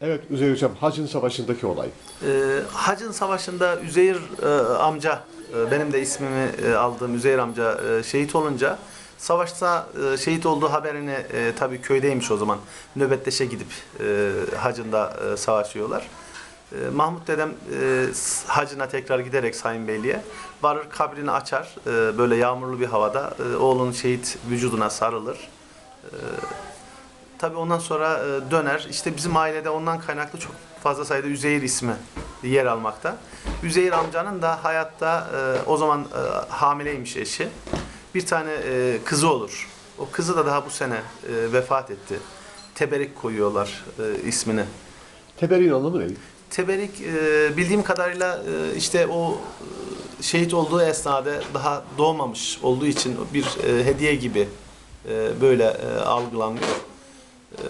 Evet Üzeyir Hocam Hacın Savaşı'ndaki olay. Ee, Hacın Savaşı'nda Üzeyir e, amca, e, benim de ismimi e, aldığım Üzeyir amca e, şehit olunca savaşta e, şehit olduğu haberini e, tabii köydeymiş o zaman. Nöbetleşe gidip e, hacında e, savaşıyorlar. E, Mahmut dedem e, hacına tekrar giderek Sayın Beyliğe varır kabrini açar. E, böyle yağmurlu bir havada e, oğlunun şehit vücuduna sarılır. Tabii ondan sonra e, döner. İşte bizim ailede ondan kaynaklı çok fazla sayıda Üzeyir ismi yer almakta. Üzeyir amcanın da hayatta e, o zaman e, hamileymiş eşi. Bir tane kızı olur. O kızı da daha bu sene vefat etti. Teberik koyuyorlar ismini. Teberrin anlamı ne? Teberik bildiğim kadarıyla işte o şehit olduğu esnada daha doğmamış olduğu için bir hediye gibi böyle algılanıyor. E,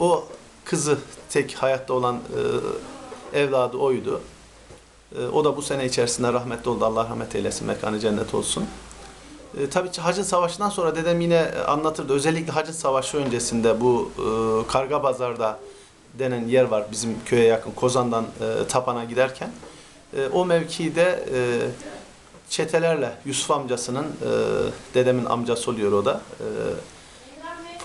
o kızı tek hayatta olan e, evladı oydu. E, o da bu sene içerisinde rahmetli oldu. Allah rahmet eylesin, mekanı cennet olsun. E, tabii ki Hacın Savaşı'ndan sonra dedem yine anlatırdı. Özellikle Hacın Savaşı öncesinde bu e, Karga Bazar'da denen yer var bizim köye yakın Kozan'dan e, Tapan'a giderken. E, o mevkide e, çetelerle Yusuf amcasının e, dedemin amcası oluyor o da. E,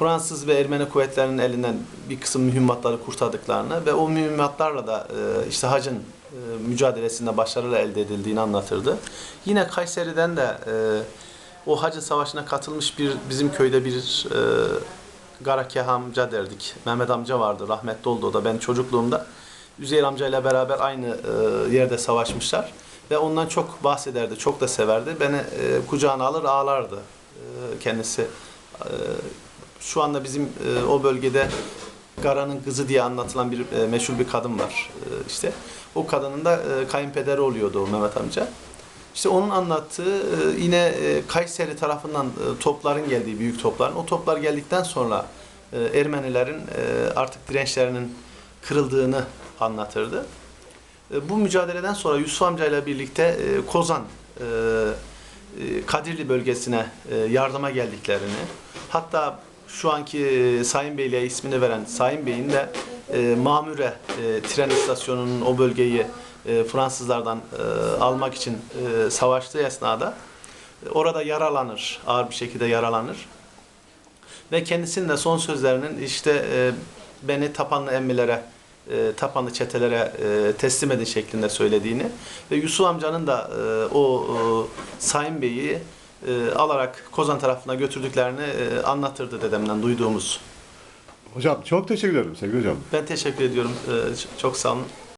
Fransız ve Ermeni kuvvetlerinin elinden bir kısım mühimmatları kurtardıklarını ve o mühimmatlarla da e, işte hacın e, mücadelesinde başarılı elde edildiğini anlatırdı. Yine Kayseri'den de e, o hacı savaşına katılmış bir bizim köyde bir e, Garakeh amca derdik. Mehmet amca vardı rahmetli oldu o da ben çocukluğumda. Üzeyir amcayla beraber aynı e, yerde savaşmışlar ve ondan çok bahsederdi, çok da severdi. Beni e, kucağına alır ağlardı e, kendisi. E, şu anda bizim e, o bölgede Gara'nın kızı diye anlatılan bir e, meşhur bir kadın var e, işte. O kadının da e, kayınpederi oluyordu o Mehmet amca. İşte onun anlattığı e, yine e, Kayseri tarafından e, topların geldiği büyük topların o toplar geldikten sonra e, Ermenilerin e, artık dirençlerinin kırıldığını anlatırdı. E, Bu mücadeleden sonra Yusuf amcayla birlikte e, Kozan e, e, Kadirli bölgesine e, yardıma geldiklerini hatta şu anki e, Sayın Beyliğe ismini veren Sayın Bey'in de e, Mamure e, tren istasyonunun o bölgeyi e, Fransızlardan e, almak için e, savaştığı esnada e, orada yaralanır, ağır bir şekilde yaralanır. Ve kendisinin de son sözlerinin işte e, beni tapanlı emmilere, e, tapanlı çetelere e, teslim edin şeklinde söylediğini ve Yusuf amcanın da e, o e, Sayın Bey'i e, alarak Kozan tarafına götürdüklerini e, anlatırdı dedemden duyduğumuz. Hocam çok teşekkür ederim sevgili hocam. Ben teşekkür ediyorum. E, çok sağ olun.